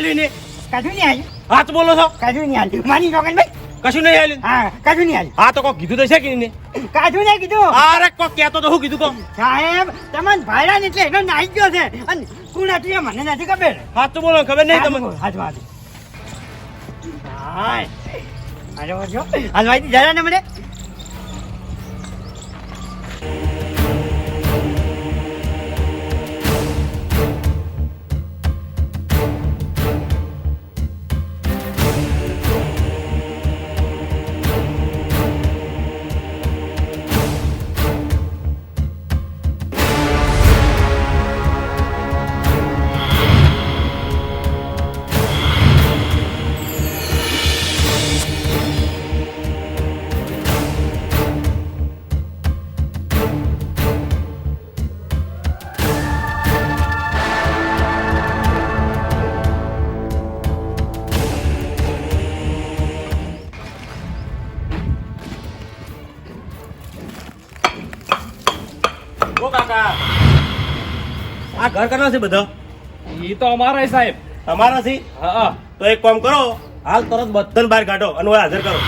શું આલ્યું ને? કશું નહીં આવ્યું તો બોલો છો. કશું નહીં આવ્યું માની જોગન ભાઈ કશું નહીં આલ્યું? હા કશું નહીં આવ્યું હા તો કોક કીધું તો છે કે નહીં? કશું નહીં કીધું. અરે કોક કહેતો તો હું કીધું કો સાહેબ તમને ભાઈડા ને એટલે એનો નાઈ ગયો છે. અને કોણ હતી મને નથી ખબર. હાથ તો બોલો ખબર નહીં તમને? હાથ વાત હાય અરે વળજો હલવાઈ જરા ને મને. ઓ કાકા. આ ઘર કરના છે બધા? ઈ તો અમારા સાહેબ. તમારા છે? હા તો એક કામ કરો હાલ તરત બધાને બહાર કાઢો અને હાજર કરો.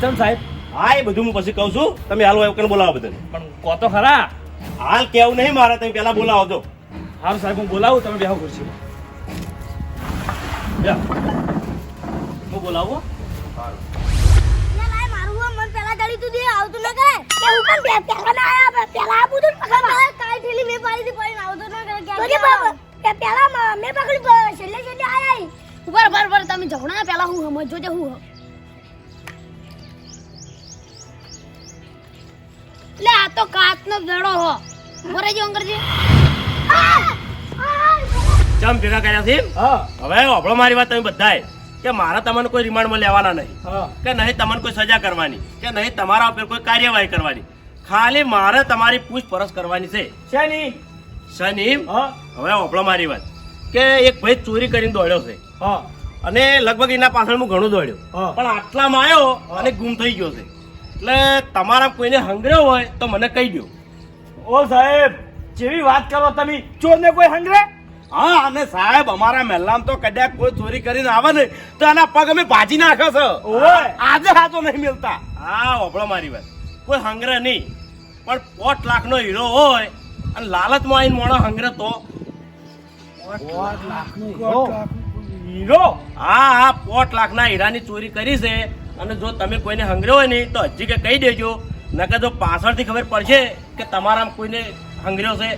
ચમ સાહેબ? હા એ બધું હું પછી કહું છું. તમે હાલ એવું બોલાવો બધાને. પણ કહો તો ખરા. હાલ કેવું નહીં મારે તમે પેલા બોલાવો તો. હાલ સાહેબ હું બોલાવું તમે બેહો ખુરશી હું બોલાવું આવતું ના કરે. કે હું પણ બે- પહેલા ના આયા, બે- પેલા આ બધું પકડ. કાઈ ઠેલી મે પાડી દી પણ આવતું ના કરે. ક્યાં બાબા કે પહેલા મે મેં પકડી, પ- છેલ્લે છેલ્લે આયા ઉપર ઊભા રહો, તમે જવણા પહેલા હું સમજો જે હું લે આ તો કાચનો દડો હો. બોરે જો અંગરજી ચમ ભેગા કર્યા છે હવે આપણો મારી વાત તમે બધાએ કે મારા તમને કોઈ રિમાન્ડમાં લેવાના નહીં. કે નહીં તમને કોઈ સજા કરવાની. કે નહીં તમારા ઉપર કોઈ કાર્યવાહી કરવાની. ખાલી મારે તમારી પૂછપરછ કરવાની છે. શની? શનિ હા. હવે હોભળો મારી વાત. કે એક ભાઈ ચોરી કરીને દોડ્યો છે. હા. અને લગભગ એના પાછળ હું ઘણું દોડ્યો. પણ આટલામાં આવ્યો અને ગુમ થઈ ગયો છે. એટલે તમારા કોઈને હંગર્યો હોય તો મને કહી દો ઓ સાહેબ જેવી વાત કરો તમે ચોરને કોઈ હંગરે? હા અને સાહેબ અમારા મહેલામાં તો કદાચ કોઈ ચોરી કરીને આવે ને તો એના પગ અમે ભાજી નાખે છે. આજે હાથો નહીં મિલતા હા હોભળો મારી વાત. કોઈ હંગ્રહ નહીં. પણ પોટ લાખનો હીરો હોય અને લાલચમાં આવીને મોણો હંગ્રહ તો? હીરો? હા હા પોટ લાખના હીરાની ચોરી કરી છે. અને જો તમે કોઈને હંગર્યો હોય નહીં તો હજી કે કહી દેજો. નકર જો પાછળથી ખબર પડશે કે તમારા કોઈને હંગર્યો છે.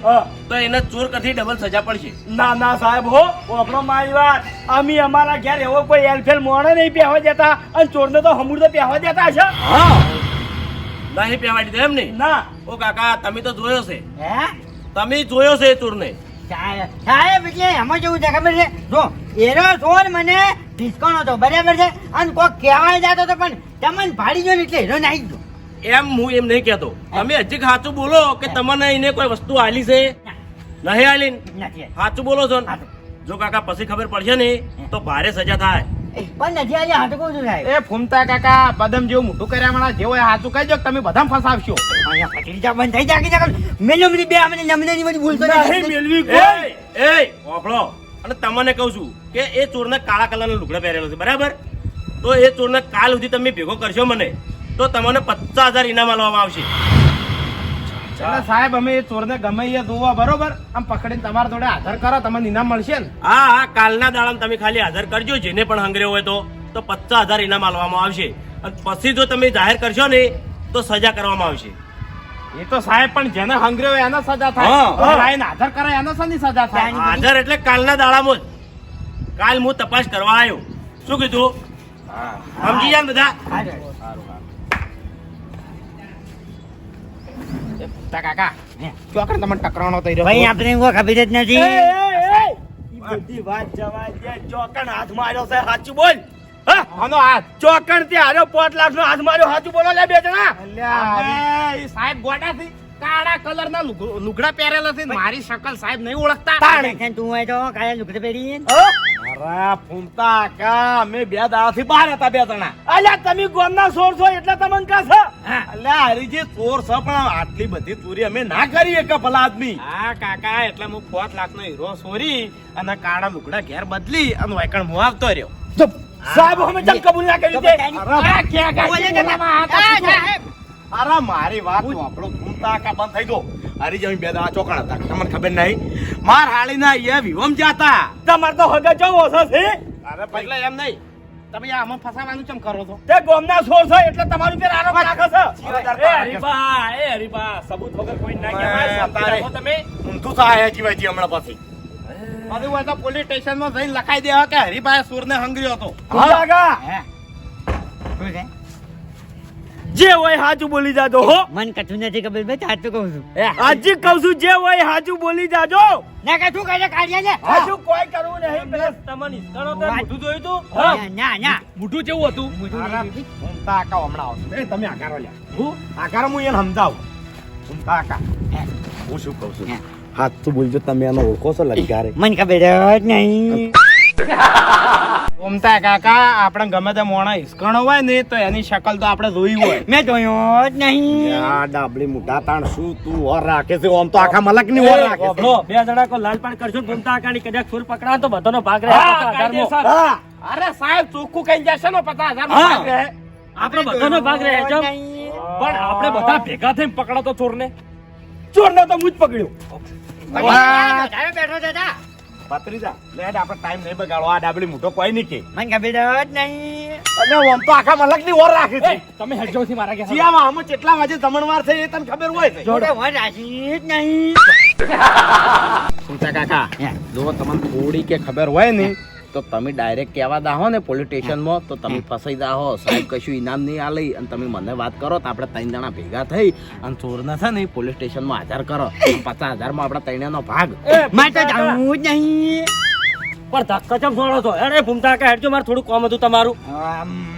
તો એને ચોર કથી ડબલ સજા પડશે. ના ના સાહેબ હો આપણો મારી વાત. અમે અમારા ઘેર એવો કોઈ એલફેલ મોણે નહીં પહેવા દેતા અને ચોરને તો હમુર તો પહેવા દેતા છે હા. નહીં પહેવા દીધો એમ નહીં ના. ઓ કાકા તમે તો જોયો છે. હે? તમે જોયો છે એ ચોરને? સાહેબ એટલે એમાં જેવું છે ખબર છે? જો એનો ચોર મને ડિસ્કાઉન્ટ હતો બરાબર છે? અને કોઈ કહેવાય જતો હતો પણ તમને ભાડી ગયો ને એટલે એનો નાખી ગયો. એમ હું એમ નહીં કહેતો. તમે હજી સાચું બોલો કે તમને એને કોઈ વસ્તુ આલી છે? નહીં આલી? સાચું બોલો છો જો કાકા પછી ખબર પડશે ને તો ભારે સજા થાય. પણ નથી આજે કહું છું સાહેબ એ ફૂમતા કાકા બદામ જેવું મોટું કર્યા જેવો એ સાચું કહેજો કે તમે બધા ફસાવશો. અહીંયા બંધ થઈ જાય કે મેલી બે અમને નમને ની બધી ભૂલ કોઈ એ એ ઓફળો અને તમને કહું છું કે એ ચોરને કાળા કલરનો લુગડા પહેરેલો છે બરાબર? તો એ ચોરને કાલ સુધી તમે ભેગો કરશો મને. તો તમને પચાસ હજાર ઇનામ આપવામાં આવશે. સાહેબ અમે એ ચોરને ગમે એ જોવા બરોબર? આમ પકડીને તમારા જોડે હાજર કરો તમને ઇનામ મળશે ને? હા હા કાલના દાડામાં તમે ખાલી હાજર કરજો જેને પણ હંગરે હોય તો. તો પચાસ હજાર ઇનામ આપવામાં આવશે. અને પછી જો તમે જાહેર કરશો ને તો સજા કરવામાં આવશે. એ તો સાહેબ પણ જેને હંગરે હોય એને સજા થાય. અને લાઈને આધાર કરે એને શાની સજા થાય? હાજર એટલે કાલના દાડામાં જ. કાલ હું તપાસ કરવા આવ્યો. શું કીધું? સમજી જાય બધા? કાકા ચોકડ તમને ટકરાવાનો થઈ રહ્યો? ભાઈ આપણે કોઈ ખબર જ નથી. એ, એ, ઈ બધી વાત જવા દે ચોકણ હાથ માર્યો છે સાચું બોલ. આનો હાથ. ચોકણ તે હાર્યો પાંચ લાખ નો હાથ માર્યો સાચું બોલો લે બે જણા. અલ્યા, એ સાહેબ ગોડાથી કાળા કલર ના લુગડા પહેરેલા છે ને મારી શકલ સાહેબ નહીં ઓળખતા. તું કાલે લુગડે પહેરી ફૂમતા કા અમે બે દાડાથી બહાર હતા બે જણા અલ્યા તમે ગોમના સોર છો એટલે તમને કા છે અલ્યા હરીજી ચોર છે પણ આટલી બધી ચોરી અમે ના કરીએ કે ભલા આદમી હા કાકા એટલે હું પાંચ લાખ નો હીરો ચોરી અને કાળા લુગડા ઘેર બદલી અને વાયકણ હું આવતો રહ્યો સાહેબ અમે ચમ કબૂલ ના કરી દે અરે, આ ક્યાં કાંઈ અરે મારી વાત આપણો ફૂમતા કા બંધ થઈ ગયો. હરીજી અમે બે દાડા ચોકણ હતા તમને ખબર નહીં? માર હાળીના અહીંયા વિવમ જાતા તમારે તો હગા જવો છે અરે પહેલા એમ નહીં. તમે આમાં ફસાવાનું કેમ કરો છો? તે ગોમના સોર છો એટલે તમારું પેર આરોપ રાખે છે. એ. એ સબૂત વગર કોઈ ના કહેવાય તારે. તમે. ઊંધું થાય જીવાજી હમણાં પછી. પછી હોય તો પોલીસ સ્ટેશનમાં જઈને લખાઈ દેવા કે હરીભાઈ સુરને હંગર્યો હતો. હે. જે હોય હાચું બોલી જાજો હો. મન કશું નથી ખબર ભાઈ સાચું કહું છું. આજે કહું છું જે હોય હાચું બોલી જાજો. ના કશું કરે કાઢ્યા ને હાચું કોઈ કરવું નહીં પેલા તમને ઇસ્કાનો તો. મોઢું જોયું તું? ના, ના ના. મોઢું જેવું હતું. ઊંધા આકા હમણાં આવશે. એ તમે આકારો લ્યા હું? આકારો હું એને સમજાવું. ઊંધા આકા. હું. શું કહું છું? હાથ તો બોલજો તમે એનો ઓળખો છો લગારે મન ખબર નહીં. ઊમતા કાકા આપણે ગમે તે મોણા હિસકણો હોય ને તો એની શકલ તો આપણે જોઈ હોય. મેં જોયો જ નહીં. આ ડાબલી મુઢા તાણ શું તું ઓર રાખે છે? ઓમ તો આખા મલકની ઓર રાખે છે. બે જણા કો લાલપાણ કરશો ને ભૂમતા આકાની કદાચ ફૂલ પકડા તો બધાનો ભાગ રહે. અરે સાહેબ ચોખ્ખું કઈ જશે ને પચાસ હજાર ભાગ રહે. આપણો બધાનો ભાગ રહે છે પણ આપણે બધા ભેગા થઈને પકડો તો ચોરને. ચોરને તો હું જ પકડ્યો. બેઠો છે તા. લેડ આપણે ટાઈમ નહીં બગાડો. આ ડાબલી મોટો કોઈ નહીં કે. મને ખબર જ નહીં. અને ઓમ તો આખા મલકની ઓર રાખી છે. તમે હેડજો થી મારા ઘેર. ચિયામાં આમાં કેટલા વાગે જમણવાર છે એ તને ખબર હોય? છે જોડે વર રાજી જ નહીં. સુમતા કાકા? જો તમને થોડી કે ખબર હોય ને તો તમે ડાયરેક્ટ કહેવા દાહો ને પોલીસ સ્ટેશનમાં તો તમે ફસાઈ દાહો સાહેબ કશું ઇનામ નહીં આલે. અને તમે મને વાત કરો તો આપણે ત્રણ જણા ભેગા થઈ અને ચોરને છે ને પોલીસ સ્ટેશનમાં હાજર કરો. પચાસ હજારમાં આપણા ત્રણેયનો ભાગ. માટે જવું જ નહીં. પણ ધક્કા ચમ છોડો છો? અરે ભૂમતા આકા હેડજો મારે થોડું કામ હતું તમારું.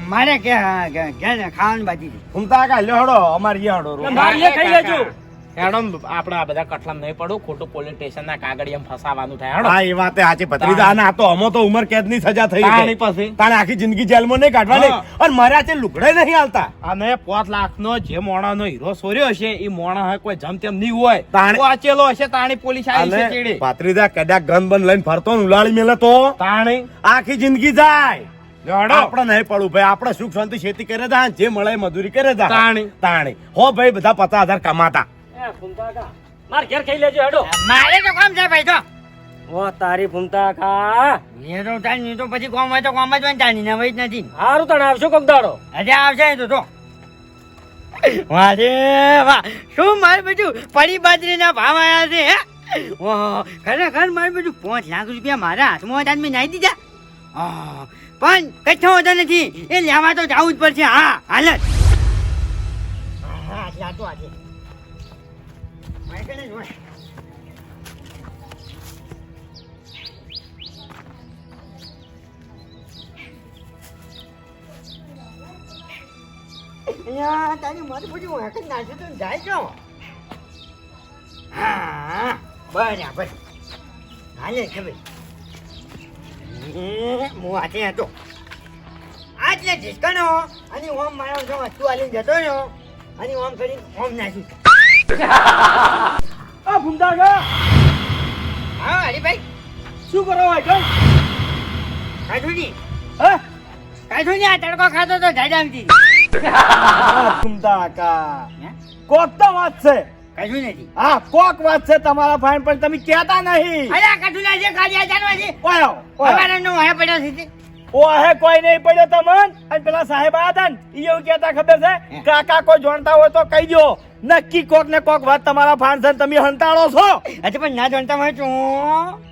મારે કે કે- કે ખાવાનું બાજી છે. ઘૂમતા લેડો અમારે ઈ હડો મારે ખાઈ લેજો. હેડો આપણે આ બધા કઠલામ નહીં પડું ખોટું પોલીસ સ્ટેશન ના કાગળિયામ ફસાવાનું થાય હા એ વાત સાચી. ભત્રીજા અને આ તો અમો તો ઉમર કેદની સજા થઈ તાણી પછી. તારે આખી જિંદગી જેલમાં નહીં કાઢવાની અને મારા તે લુગડે નહીં હાલતા. અને પોત લાખ નો જે મોણા નો હીરો સોર્યો હશે એ મોણા હોય કોઈ જમ તેમ નહીં હોય. તાણે વાંચેલો હશે તાણી પોલીસ આવી છે ચેડે. ભત્રીજા કદાચ ગન બન લઈને ફરતો ને ઉલાળી મેલે તો? તાણી. આખી જિંદગી જાય. આપણે નહીં પડવું ભાઈ. આપણે સુખ શાંતિ ખેતી કરે જા જે મળે મજૂરી કરે જા. તાણી. તાણી. હો ભાઈ બધા પચાસ હજાર કમાતા. આકા, મારે ઘેર ખાઈ લેજો હેડો. મારે તો કામ છે ભાઈ તો ઓ તારી ફૂમતા કા એ તો તારની તો પછી કોમ હોય તો કોમ જ હોય ને તાર નીના હોય જ નથી. હારું તને આવશો કોક દાડો. હજે આવશે તો તો વાહ રે વાહ. શું મારે બધું પડી બાજરીના ભાવ આયા છે હે? ઓહો, ખરેખર મારે બધું પાંચ લાખ રૂપિયા મારા હાથમાં ને મેં નાઈ દીધા. પણ કચ્છો હોતો નથી. એ લેવા તો જવું જ પડશે. હા હાલત હા આટલા તો આજે. જ હોય. અહીંયા તારી મારી બધું હાથ જ નાખ્યું તો જાય છો હા બરાબર હાલે ખબર હું હાથે હતો આજ ને ઝીસકાનો અને ઓમ મારો જો વસ્તુ આલીને જતો રહ્યો અને ઓમ કરી ઓમ નાખ્યું આ હા હરીભાઈ શું કરો હોય કઈ કાઢું નહીં હે? કાઢું આ તડકો ખાતો તો ભૂમતા કોક તો વાત છે. નથી. હા કોક વાત છે તમારા ભાઈ પણ તમે કહેતા નહીં. અરે ના છે ખાલી આ જાણવા છે ઓયો ઓયો. હવારનો વાયા પડ્યો છે તે. ઓહે કોઈ નહીં પડ્યો તમન. અને પેલા સાહેબ આયા હતા ને ઈ એવું કહેતા ખબર છે? કાકા કોઈ જાણતા હોય તો કહી દો નક્કી કોક ને કોક વાત તમારા છે તમે હંતાળો છો. અચ્છા પણ ના જાણતા હોય છું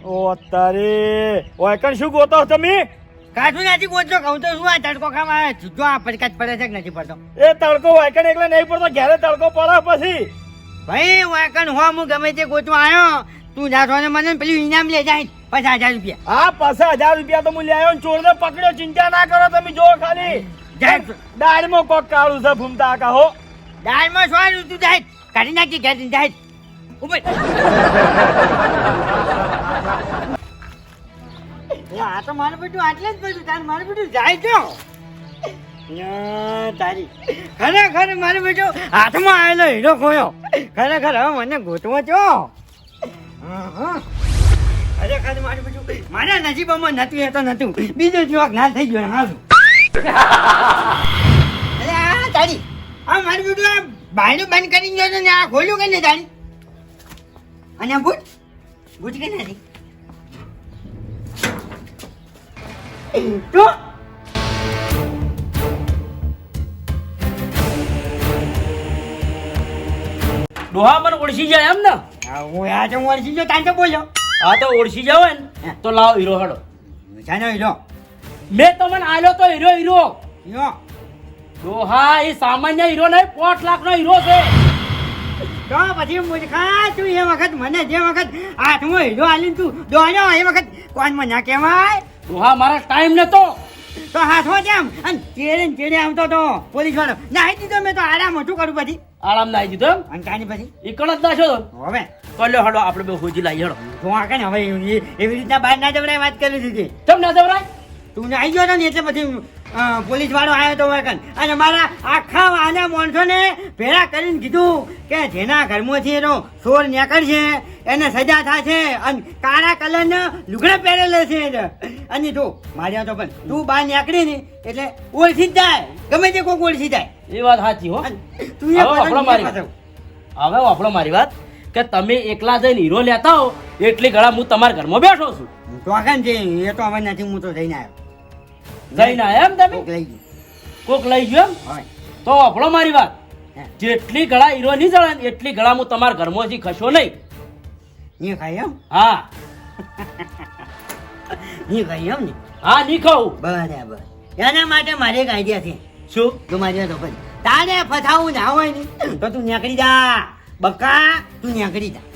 ઓ તારે ઓય કણ શું ગોતો છો તમે? કાઠું નથી ગોતજો કહું તો શું આ તડકો ખાવા જો આ પડકાચ પડે છે કે નથી પડતો? એ તડકો વાયકણ એકલા નહીં પડતો ઘેરે તડકો પડે પછી. ભાઈ વાકણ હો હું ગમે તે ગોતવા આવ્યો તું જાતો ને મને પેલું ઇનામ લે જાય પચાસ હજાર રૂપિયા. હા પચાસ હજાર રૂપિયા તો હું લ્યાયો ચોર ને પકડ્યો. ચિંતા ના કરો તમે જો ખાલી. દાળમાં કોક કાળું છે ભૂમતા આકા હો. દાળમાં શું તું જાય. કાઢી નાખી ઘેર જાય. ઉપર આ તો મારું બેટું આટલે જ બધું તાર મારું બેટું જાય જો તારી. ખરેખર મારું બેટું હાથમાં આવેલો હીરો ખોયો. ખરેખર હવે મને ગોતવો છો? હા. ખરેખર મારું બીજું મારા નજીબમાં નતું એ તો નતું. બીજું જોક ના થઈ ગયો હારું. અરે આ તારી આ મારું બીજું આ બાયણું બંધ કરી ગયો ને આ ખોલ્યું કે નહીં તારી? અને આ બૂટ બૂટ કે નથી? તો? ડોહા મને ઓળખી જાય એમ ને? હું આ તો વળસી ગયો તાન તો બોલ્યો. હા તો ઓળખી જાવ ને તો લાવો હીરો હેડો. જાનો હીરો. મેં તમને આલ્યો તો હીરો હીરો. યો ડોહા એ સામાન્ય હીરો નહીં પોઠ લાખ નો હીરો છે. તો પછી મૂર્ખા તું એ વખત મને જે વખત હાથમાં હીરો આલીને તું દોડ્યો એ વખત કોનમાં ના કહેવાય? ડોહા મારા ટાઈમ નતો તો હાથમાં કેમ? અને ચેડે ને ચેડે આવતો તો પોલીસ વાળો નાહી દીધો મેં તો આરામ હતું કરું પછી. આરામ નાહી દીધો એમ? અને કાની પછી? એકણ કણ જ નાશો હવે. કલ્યો હડો આપણે બે હોજી લાવી હડો તો આ ને હવે એવી રીતના બહાર ના જવડાય વાત કરી દીધી તમ ના જવડાય તું નાહી ગયો ને એટલે પછી પોલીસ વાળો આવ્યો તો વાકન અને મારા આખા વાના માણસોને ભેળા કરીને કીધું કે જેના ઘરમાંથી એનો સોર નીકળશે એને સજા થશે અને કાળા કલરના લુગડા પહેરેલા છે અને તું માર્યા તો પણ તું બહાર નીકળી ને એટલે ઓળખી જ જાય. ગમે તે કોઈક ઓળખી જાય. એ વાત સાચી હો. તું હવે આપણો મારી વાત. કે તમે એકલા જઈને હીરો લેતા હો એટલી ઘણા હું તમારા ઘરમાં બેઠો છું. તો છે એ તો હવે નથી હું તો જઈને આવ્યો. જઈને ના એમ તમે? કોક લઈ ગયું. કોક લઈ ગયો એમ? તો આપણો મારી વાત. જેટલી ગળા હીરો નહીં જળે ને એટલી ગળા હું તમારા ઘરમાંથી ખસો નહીં. નહીં ખાઈ એમ? હા. ની ખાઈ એમ ને? હા નહીં ખાવું. બરાબર. એના માટે મારે એક આઈડિયા છે. શું? તું મારી વાત ભાઈ તારે ફસાવું ના હોય ને તો તું નીકળી જા. બકા તું નીકળી જા.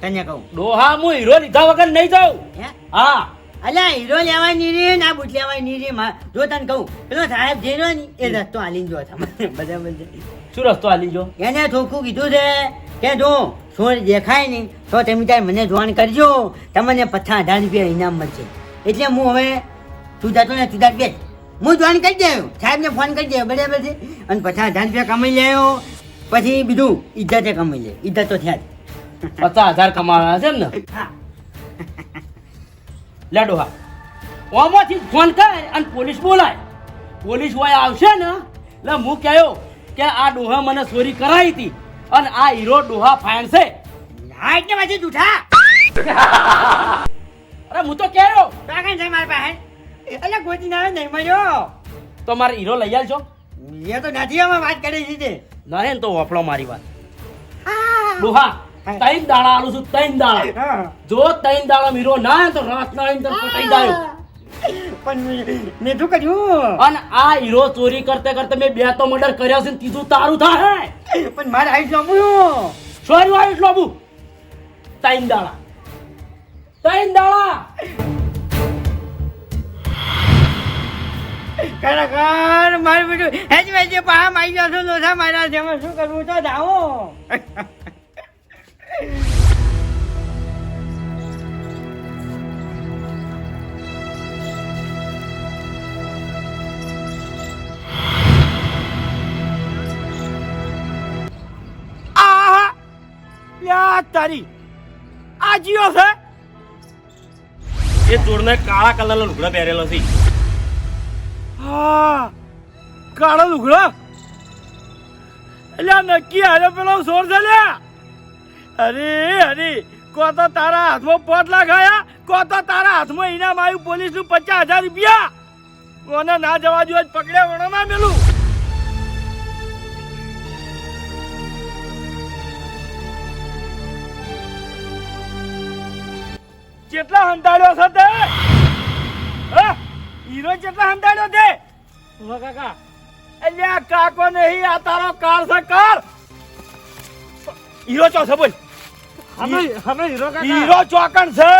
તને કહું. ડોહા હું હીરો લીધા વગર નહીં જાઉં. હે? હા. અલ્યા હીરો લેવાની રે ના બુટ લેવાની રે મા- જો તને કહું પેલો સાહેબ જે રહ્યો ને એ રસ્તો આલી જો બરાબર છે શું રસ્તો આલી જો એને થોખું કીધું છે કે જો સોર દેખાય નહીં તો તમે ત્યાં મને જોણ કરજો. તમને પચાસ હજાર રૂપિયા ઇનામ મળશે. એટલે હું હવે તું જતો ને તું બેસ. હું જોઈન કરી દેયો સાહેબને ફોન કરી દેયો બરાબર છે? અને પચાસ હજાર રૂપિયા કમાઈ લેવો પછી બીજું ઇજ્જતે કમાઈ લે. ઇજ્જત તો થયા જ. પચાસ હજાર કમાવાના છે ને હા. લે ડોહા ઓમાંથી ફોન કર અને પોલીસ બોલાય. પોલીસ વાય આવશે ને એટલે હું કહ્યો કે આ ડોહા મને ચોરી કરાવી હતી અને આ હીરો ડોહા છે હા એટલે પછી જૂઠા અરે હું તો કહ્યો. કાકા જાય મારા પાસે? એટલે ગોતી ના નહીં મળ્યો. તો મારે હીરો લઈ આવજો એ તો નથી અમે વાત કરી દીધી નરેન ને તો વફળો મારી વાત. ડોહા ત્રણ દાડા આલું છું ત્રણ દાડા. જો ત્રણ દાડા હીરો ના આવે તો રાત ના આવીને તને પટાઈ પણ મેં- શું કર્યું? અને આ હીરો ચોરી કરતે કરતે મેં બે તો મર્ડર કર્યા છે ત્રીજું તારું થાય. પણ મારે આઈ સોંપ્યું સોરી વાળું લોબુ ત્રણ દાડા. ત્રણ દાડા. ખરેખર મારું બેટું હેજ વેજે પા મારી જશો તો લોસા મારા જેમાં શું કરવું તો જાઓ. યા તારી. આ જીઓ છે? એ ચોરને કાળા કલરનો લુગડા પહેરેલો છે. હા કાળો લુગડો. એટલે નક્કી હારે પેલો સોર છે લ્યા. અરે અરે કો તો તારા હાથમાં પોટ લાગાયા કો તો તારા હાથમાં ઇનામ આવ્યું પોલીસનું પચાસ હજાર રૂપિયા? કોને ના જવા જોઈએ પકડ્યા વણો ના મેલું. કેટલા હંતાડ્યો છે તે? હીરો કેટલા હંતાડ્યો તે ઓ કાકા. અલ્યા કાકો નહીં આ તારો કાર છે કાર. હીરો ચો છે બોલ અમે અમે હીરો હીરો ચોકણ છે.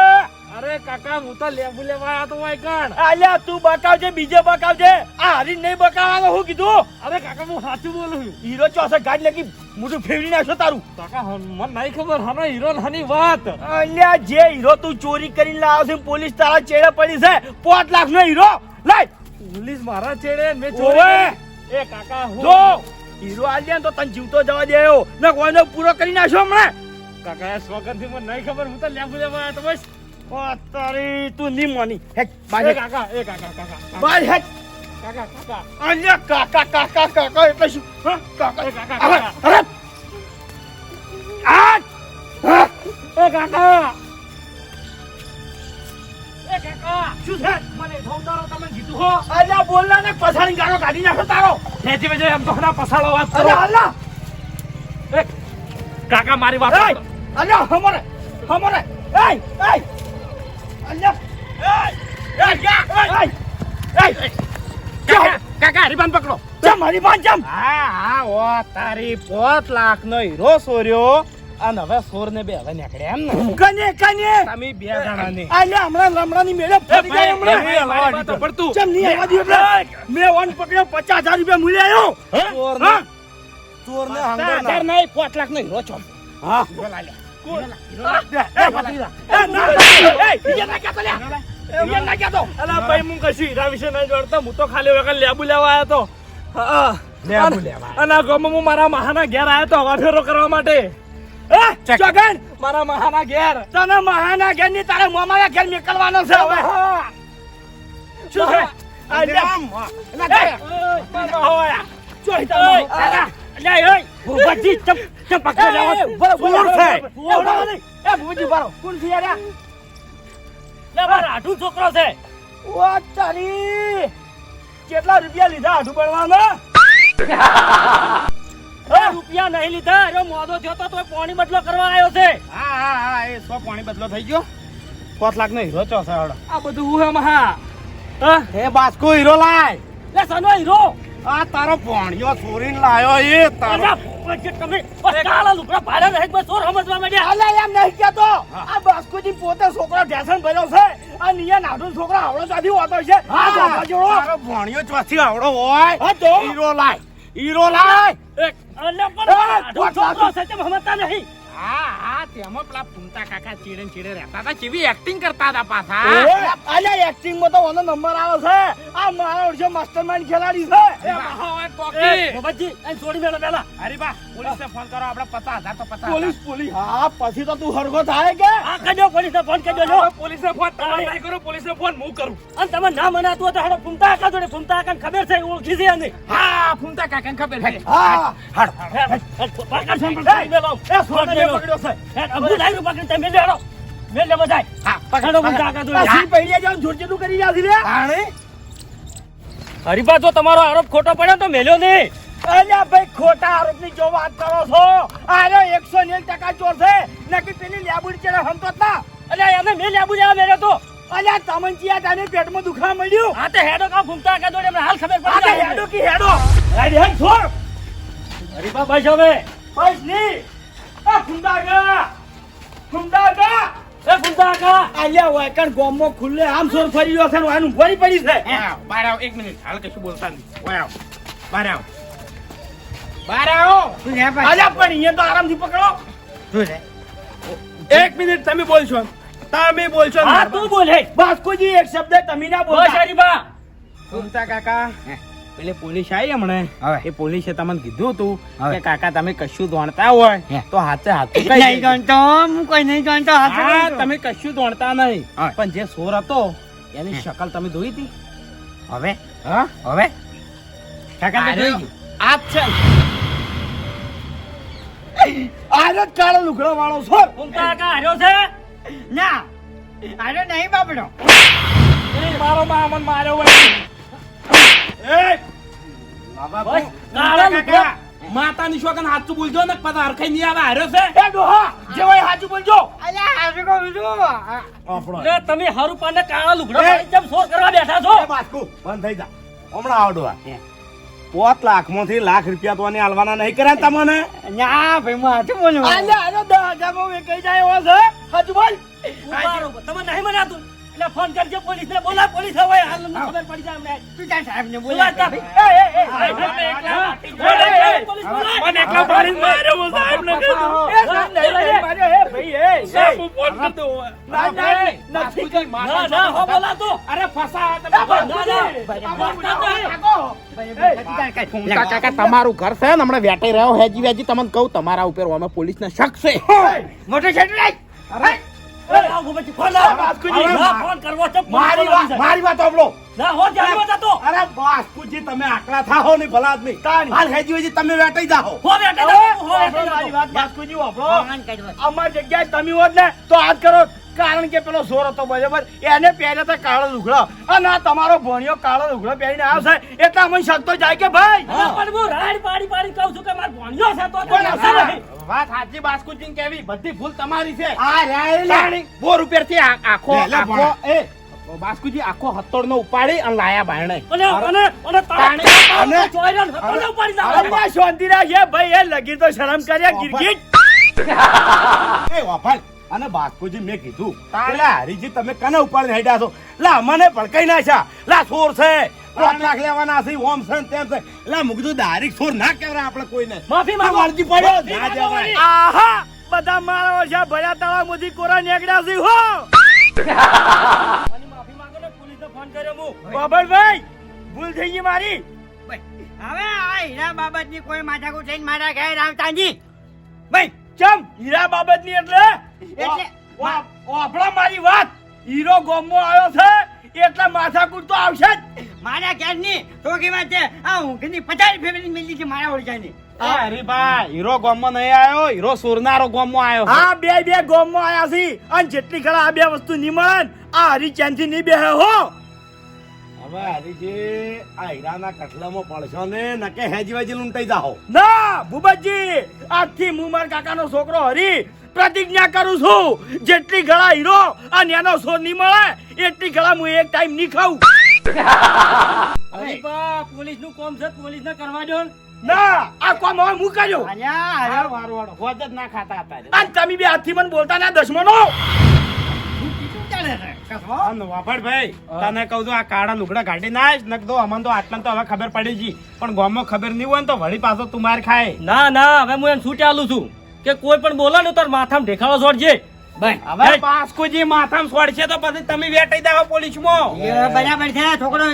અરે કાકા હું તો લેબુ લેવા આવ્યો તો વાય કણ અલ્યા તું બકાવજે બીજે બકાવજે. આ હરી નહીં બકાવવાનો હું કીધું. અરે કાકા હું સાચું બોલું છું. હીરો ચો છે ગાડી લગી મોઢું ફેરવી નાખશો તારું. કાકા મને નહીં ખબર હાનો હીરો હાની વાત. અલ્યા જે હીરો તું ચોરી કરીને લાવ્યો છે પોલીસ તારા ચેડે પડી છે પાંચ લાખ નો હીરો. લઈ પોલીસ મારા ચેડે મેં ચોરી એ કાકા જો. હીરો આલ દે તો તને જીવતો જવા દે એવો. ને કોઈનો પૂરો કરી નાખ્યો હમણાં? કાકા સ્વગંધી મને નહીં ખબર હું તો લેબુ લેવા આવ્યો તો બસ. ઓ તારી તું ની માની. બાય કાકા એ કાકા કાકા. બાય હેટ. કાકા કાકા અલ્યા કાકા કાકા કાકા એટલે શું કાકા એ કાકા અરે આ એ કાકા એ કાકા શું છે મને ધોતારો તમે જીતું હો અલ્યા બોલના ને પછાડી ગાળો કાઢી નાખો તારો નેથી વેજે એમ તો હના પસાડો વાત કરો અલ્યા એ, કાકા મારી વાત. અલ્યા હમરે હમરે એય એય અલ્યા એય એય એય એય કાકા હરીબાન પકડો. ચમ મારી બાન ચમ હા હા ઓ તારી પોત લાખ નો હીરો સોર્યો. અને હવે સોર ને બે હવે નીકળ્યા એમ ને. કને કને. તમે બે જણા ને અલ્યા હમણાં લમણાની મેળે ફરી જાય હમણાં. પડતું ચમ આવવા દઉં એટલે. મેં પકડ્યો પચાસ રૂપિયા મૂલ્યા આવ્યો ચોર હા? ચોર ને હજાર નહીં પાંચ લાખ નો હીરો છો હા અલા ભાઈ હું કશું હીરા વિશે નહીં જોડતો. હું તો ખાલી વગર લેબુ લેવા આવ્યો તો. હા. લેબુ લેવા. અને આ હું મારા મહાના ઘેર આવ્યો તો હવા ફેરો કરવા માટે. ચોગન મારા મહાના ઘેર. તને મહાના ઘેરની તારે મોમાના ઘેર નીકળવાનો છે હવે. શું છે. ભૂપતજી, પકડો લેવા. એ, ભૂપતજી, બરો. કોણ યાર? આ? લે, મારો આઢું છોકરો છે. ઓ તારી કેટલા રૂપિયા લીધા આઠું એ, રૂપિયા નહીં લીધા અરે મોદો થયો તો તોય પાણી બદલો કરવા આવ્યો છે. હા હા હા એ સો પાણી બદલો થઈ ગયો. પાંચ લાખ નો હીરો ચો છે આ બધું હું એમ હા. હે? બાસ્કો હીરો લાય. લે સનો હીરો. આ તારો પોણિયો ચોરીને લાયો એ તારો અલ્યા, ભૂપતજી, તમે. કાળા લુગડા ભાડે રહે બસ ચોર સમજવા માંડ્યા. અલે એમ નહીં કેતો આ બાસ્કોજી પોતે છોકરો ઢેસણ ભર્યો છે. આ નિયા નાનો છોકરો આવડો ચાથી હોતો છે. આ ધોકા જેવડો તારો ભણ્યો ચોથી આવડો હોય. હા તો? હીરો લાય હીરો લાય. અલ્યા, પણ આઢું છોકરો છે તે સમજતા નહીં. હા હા તેમાં પેલા કાકા ચીડે ચીડે રહેતા હતા. કેવી એક્ટિંગ કરતા હતા પાછા? અલ્યા એક્ટિંગમાં તો ઓનો નંબર આવે છે. આ મારો ઓળખો માસ્ટરમાઇન્ડ ખેલાડી છે. એ છોડી મેલો પહેલા હરીબા પોલીસને ફોન કરો આપણે પચાસ હજાર તો પચાસ પોલીસ પોલીસ હા પછી તો તું હરગો થાય કે? હા કજો પોલીસને ફોન કરી દેજો પોલીસને ફોન તમે નહીં કરો પોલીસને ફોન હું કરું. અને તમે ના મનાતું તો હાડો ફૂમતા કાકા જોડે ફૂમતા કાકાને ખબર છે ઓળખી છે એને. હા ફૂમતા કાકાને ખબર છે. હા. હેડ, હેડ, પાકા સંભાળ, મે મેલો. એ ફોન મેલો. પકડ્યો છે. અબુ લાઈ ડાયરું પકડીને તમે મેલ હેડો. મેલ લે બધાય. હા પકડો ફૂમતા કાકા જોડે. સી પહેલી જાવ જોરજેતું કરી જાવ લે તાણે હરીબા જો તમારો આરોપ ખોટો પડ્યો તો મેલ્યો નહીં. અલ્યા ભાઈ ખોટા આરોપની જો વાત કરો છો? આનો એકસો ને ટકા ચોર છે. નકી પેલી લેબુડી ચડે હમતો જ ના અલ્યા એને મેલ આબુ લેવા મેલ્યો તો. અલ્યા તમંચિયા તાને પેટમાં દુખા મળ્યું હા તે હેડો કા ફૂમતા જોડે એમને હાલ ખબર આ પડી જાય. હેડો કી હેડો? હેડ હેડ છોડ. હરીબા બસ હવે. બસની. આ ફુંદાગા ફુંદાગા એ ફૂમતા કાકા અલ્યા વાયકણ ગોમમાં ખુલ્લે આમ સોર ફરી રહ્યો છે આનું ફરી પડી છે. એક મિનિટ. હાલ કશું બોલતા નહીં. બહાર આવો. બહાર આવો. અલ્યા પણ અહીંયા તો આરામથી પકડો. એક મિનિટ તમે બોલશો તમે બોલશો હા તું બોલ હે. એક શબ્દ તમે ના બસ હરીબા ફૂમતા કાકા. પેલે પોલીસ આવી હમણે? એ પોલીસે તમને કીધું હતું કે કાકા તમે કશું દોણતા હોય તો હાથે હાથ નહીં હું કોઈ નહીં હાથ તમે કશું દોણતા નહીં. પણ જે સોર હતો એની શકલ તમે ધોઈ હતી? હવે? હા? હવે? તો ગયું. છે. આજ જ કાળો લુગડો વાળો છો ફૂમતા કાકા હાર્યો છે. ના આનો નહીં બાપડો. એ મારો મામન માર્યો હોય. એ બસ કાળા લુગડા. માતાની શોકન હાચું બોલજો ને પતા હરખાઈ નહીં આવે હાર્યો છે. એ ડોહા જે હોય બોલજો. અલ્યા હારું લે તમે હારું પાને કાળા લુગડા. પાડી જેમ કરવા બેઠા છો. એ બાસ્કુ બંધ થઈ જા. હમણાં આવડો પોત લાખમાંથી લાખ રૂપિયા તો આને આલવાના નહીં કર્યા તમને? ના ભાઈ હું હાથું બોલું. આલે આલે દસ હજારમાં વેચાઈ જાય એવો છે? બોલ. નહીં મનાતું એટલે ફોન કરજો પોલીસને બોલા પોલીસ હવે હાલ અમને ખબર પડી જાય અમને તું તાર સાહેબને બોલા એ, એ, એ, સાહેબ, મને એકલા- પોલીસ બોલાય. મને એકલા પાડીને માર્યો, હું કીધું. સાહેબ, ને એ, ભાઈ, એ, સાહેબ હું ફોન કરી ના, ના, નથી. ના, ના, હો બોલાતો. અરે ફસા તમે ના, ના, તો. તું કાંઈ કાકા તમારું ઘર છે ને હમણાં વેટાઈ રહ્યો હેજી વેજી તમને કહું તમારા ઉપર અમે પોલીસ ને શક છે મોટો છેટું લાય. મારી વાત. સાંભળો. ના, હો, જાણવા જતો. અરે બાસ્કુજી તમે આકડા થાઓ ને ભલા આદમી. હાલ હેજી તમે વેટાઈ જાઓ. હો, બાસ્કુજી. અમારી જગ્યાએ તમે હોત ને તો આજ કરો. કારણ કે પેલો સોર હતો બરાબર? એને પહેરે તો કાળો લુગડો અને આ તમારો ભણ્યો કાળો લુગડો પહેરીને આવશે. એટલે અમે શકતો જાય કે ભાઈ? પણ હું રાડ પાડી પાડી કહું છું કે મારો ભણ્યો છે તો. વાત સાચી બાસ્કુજી કેવી? બધી ભૂલ તમારી છે. આ રાયલી. બોર ઉપરથી આખો આખો એ બાસ્કુજી આખો હત્તોડ નો ઉપાડી અને લાયા બાયણે અને અને અને તાણે- તાણે ચોર્યો ને ઉપાડી જાવ. અલ્યા, શાંતિ રાખે ભાઈ એ લગી તો શરમ કર્યા ગીરગીટ. એ વાફાલ અને બાસ્કુજી મેં કીધું લા હરીજી તમે કને ઉપાડીને હેડ્યા છો? લા મને ભડકાઈ નાખ્યા લા સોર છે. પાંચ લાખ લેવાના છે ઓમ છે ને તેમ છે. લા મું કીધું દારીક સોર ના કહેવાય આપણે કોઈને. માફી માંગો. અરજી પડ્યો. ના જવાય. આહા બધા મારા છે ભર્યા તાળા મોથી કોરા નીકળ્યા છે હો. માફી માંગો ને પોલીસને ફોન કર્યો હું. બાબરભાઈ ભૂલ થઈ ગઈ મારી. હવે આ હીરા બાબતની કોઈ માથાકૂટ થઈને મારા ઘેર આવતાજી. ભાઈ, ચમ હીરા બાબતની એટલે એટલે મારી વાત. હીરો ગોમો આવ્યો છે એટલે માથાકૂટ તો આવશે જ. મારા ઘેરની ટોકી વાત છે આ ઊંઘની પચાસ ફેમિલી મિલી છે મારા ઓળખાની ભાઈ હીરો ગોમો નહીં આવ્યો હીરો સુરનારો ગોમો આવ્યો. હા બે બે ગોમો આવ્યા છે. અને જેટલી ખરા આ બે વસ્તુ નહીં મળે આ હરી ચેનથી નહીં બેહે હો. હવે હરીજી આ હીરાના કટલામાં પડશો ને નકે હેજી વેજી લૂંટાઈ જાઓ. ના ભૂપતજી આજથી મુમાર મારા કાકાનો છોકરો હરી પ્રતિજ્ઞા કરું છું. જેટલી ગળા હીરો આ એનો સોર નહીં મળે એટલી ગળા હું એક ટાઈમ નહીં ખાઉં. અરે બા પોલીસનું કોમ છે પોલીસ ને કરવા દો ના. આ કોમ હવે હું કર્યો. અલ્યા, વારો વારો. હોજ જ ના ખાતા હતા અને તમે બે હાથથી મને બોલતા ના દશમનો શું ચાલે છે? કસબો? તને કહું છું આ કાળા લુગડા કાઢી નાખ નક દો અમને તો આટલા તો હવે ખબર પડી ગઈ પણ ગામમાં ખબર નહીં હોય ને તો વળી પાછો તું માર ખાય. ના ના હવે હું એને શું છું. કે કોઈ પણ બોલે ને તાર માથામાં ઢેખાડો છોડજે. ભાઈ, હવે બાસ્કુજી માથામાં છોડશે તો પછી તમે વેટાઈ દાવો પોલીસમાં. બરાબર છે છોકરો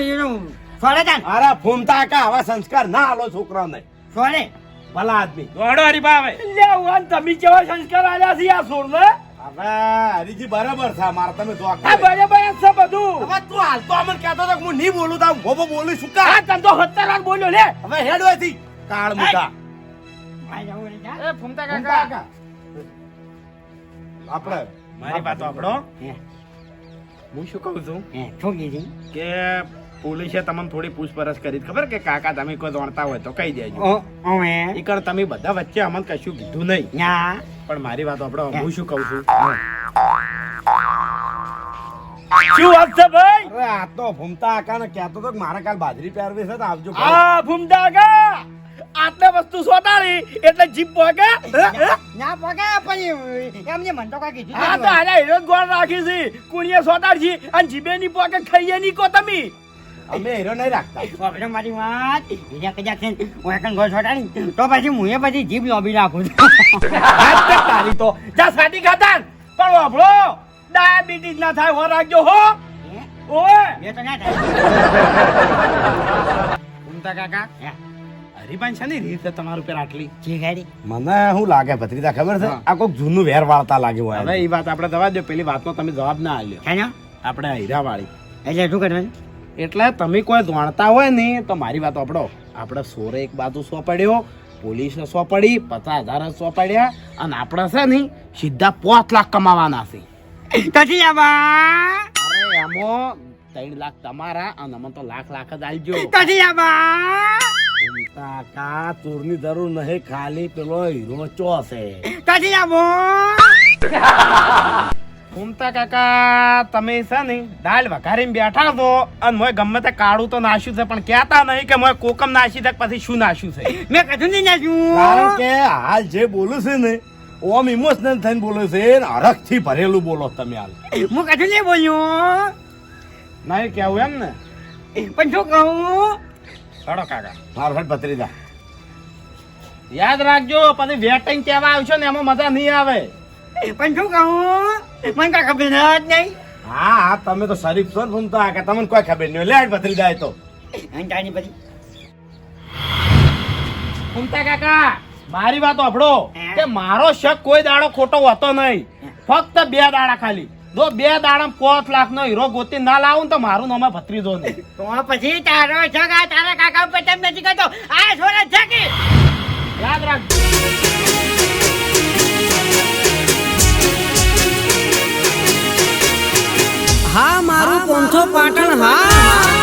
છોડે છે અરે ફૂમતા કા આવા સંસ્કાર ના આલો છોકરાને છોડે. ભલા આદમી. દોડો હરીભા હવે લેવાન તમે કેવા સંસ્કાર આલ્યા છે આ સોરને હવે હરીજી બરાબર છે મારા તમે જો આ બરાબર છે બધું. હવે તું હાલ તો અમને કહેતો હતો હું નહીં બોલું તો હું બોલું શું કા? તન તો સત્તર વાર બોલ્યો લે. હવે હેડ હોયથી કાળ જવું જા. એ ફૂમતા કાકા. આપણે મારી વાત આપણો હું. શું કહું છું? શું કીધું? કે પોલીસે તમને થોડી પૂછપરછ કરી. ખબર કે કાકા તમે કોઈ જાણતા હોય તો કહી દેજો. ઓ, ઓમે. તમે બધા વચ્ચે અમને કશું કીધું નહીં. પણ મારી વાત આપણો હું. શું કહું છું? શું વાત છે ભાઈ? અરે આ તો ભૂમતા આકાને કહેતો તો મારે કાલ બાજરી પહેરવી છે તો આવજો ઘરે. આ ફૂમતા કા આટલે વસ્તુ સોટાડી એટલે જીપ પોકે. ના પગે પછી એમને મન તો કાંઈ કીધું હા તો આને હીરો ગોળ રાખી છે. કુણીએ સોટાડજી અને જીબે ની પોકે ખાઈએ ની કો તમે. અમે હીરો નહીં રાખતા. મારી વાત. બીજા કદાચ છે હું એકન ગોળ છોડાડી તો પછી હું એ પછી જીભ લોબી રાખું તારી તો. જા સાટી ખાતા પણ વાપરો. ડાયાબિટીસ ના થાય હો રાખજો હો. હે? ઓએ એ તો ના થાય. ફૂમતા કાકા? હે, હરીભાઈ છે ને રીત તમારું પેર આટલી. જે ગાડી. મને શું લાગે ભત્રીતા ખબર છે? આ કોઈક જૂનું વેર વાળતા લાગે હોય. હવે એ વાત આપણે દવા દો પેલી વાતનો તમે જવાબ ના આલ્યો. છે આપણે આપણે હીરાવાળી. એટલે શું કરવાનું? એટલે તમે કોઈ જાણતા હોય ને તો મારી વાત આપણો આપણે સોરે એક બાજુ સો પડ્યો પોલીસે સો પડી પચાસ હજાર સો પડ્યા અને આપણે છે ને સીધા પાંચ લાખ કમાવાના છે. કથી આબા અરે એમાં ત્રણ લાખ તમારા અને અમે તો લાખ લાખ જ આલજો કથી આવા? ભૂમતા કા ચોરની જરૂર નહીં ખાલી પેલો હીરો ચો છે. કથી આબો ઘૂમતા કાકા તમે છે ને દાળ વઘારીને બેઠા છો અને મોય ગમે તે કાળું તો નાશ્યું છે પણ કહેતા નહીં કે મોય કોકમ નાશી દે પછી શું નાશ્યું છે? મેં કશું નહીં નાખ્યું કારણ કે હાલ જે બોલું છે ને ઓમ ઇમોશનલ થઈને બોલો છે ને હરખથી ભરેલું બોલો તમે હાલ. હું કશું નહીં બોલ્યો? ના એ કેવું એમ ને. પણ શું કહું? ચડો કાકા. મારો હટ ભત્રીજા. યાદ રાખજો પછી વેટિંગ કેવા આવશો ને એમાં મજા નહીં આવે. પણ શું કહું? મને કાંઈ ખબર જ નહીં. હા હા તમે તો શરીફ છો ને તો કે તમને કોઈ ખબર નહીં લેટ ભત્રીજા એ તો. પછી. ફૂમતા કાકા મારી વાત અભડો કે મારો શક કોઈ દાડો ખોટો હોતો નહીં. ફક્ત બે દાડા ખાલી. જો બે દાડા પાંચ લાખ નો હીરો ગોતી ના લાવું ને તો મારું નામ ભત્રીજો નહીં. તો પછી તારો છક આ તારા કાકા ઉપર તેમ નથી કરતો? આ છોરા છે કે યાદ રાખજો હા મારું પોંથો પાટણ હા.